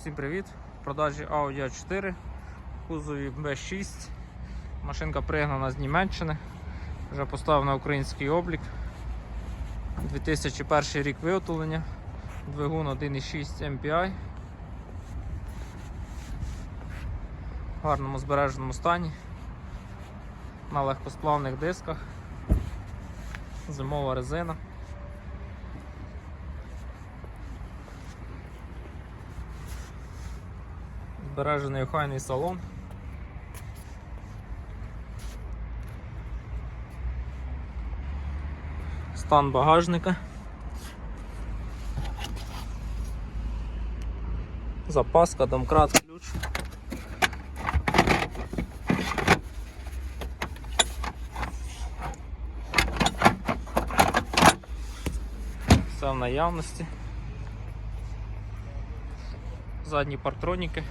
Усім привіт! В продажі Audi A4 в кузові B6. Машинка пригнана з Німеччини. Вже поставлена на український облік. 2001 рік виготовлення. Двигун 1.6 MPI. В гарному збереженому стані. На легкосплавних дисках. Зимова резина. Збережений охайний салон. Стан багажника. Запаска, домкрат, ключ. Все в наявності. Задні партроніки.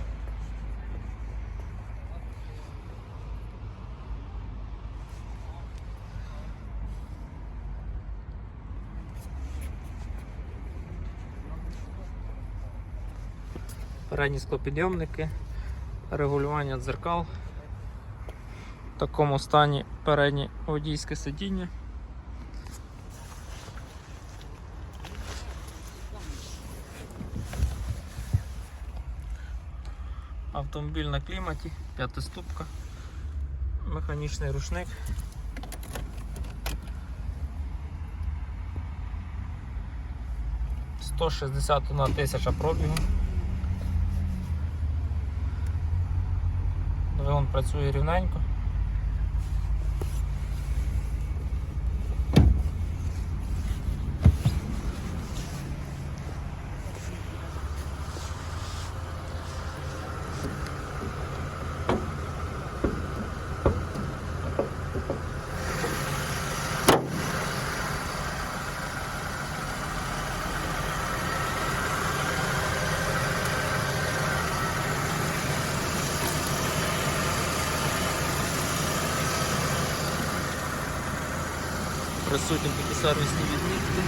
Передні склопідйомники, регулювання дзеркал. В такому стані переднє водійське сидіння. Автомобіль на кліматі, п'ятиступка, механічний рушник. Сто шістдесят одна тисяча пробігу. Двигун працює рівненько. Присутні такі сервісні відмітки.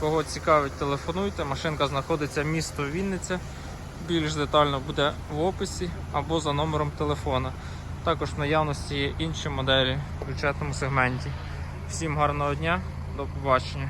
Кого цікавить, телефонуйте. Машинка знаходиться місто Вінниця. Більш детально буде в описі або за номером телефона. Також в наявності є інші моделі в бюджетному сегменті. Всім гарного дня, до побачення.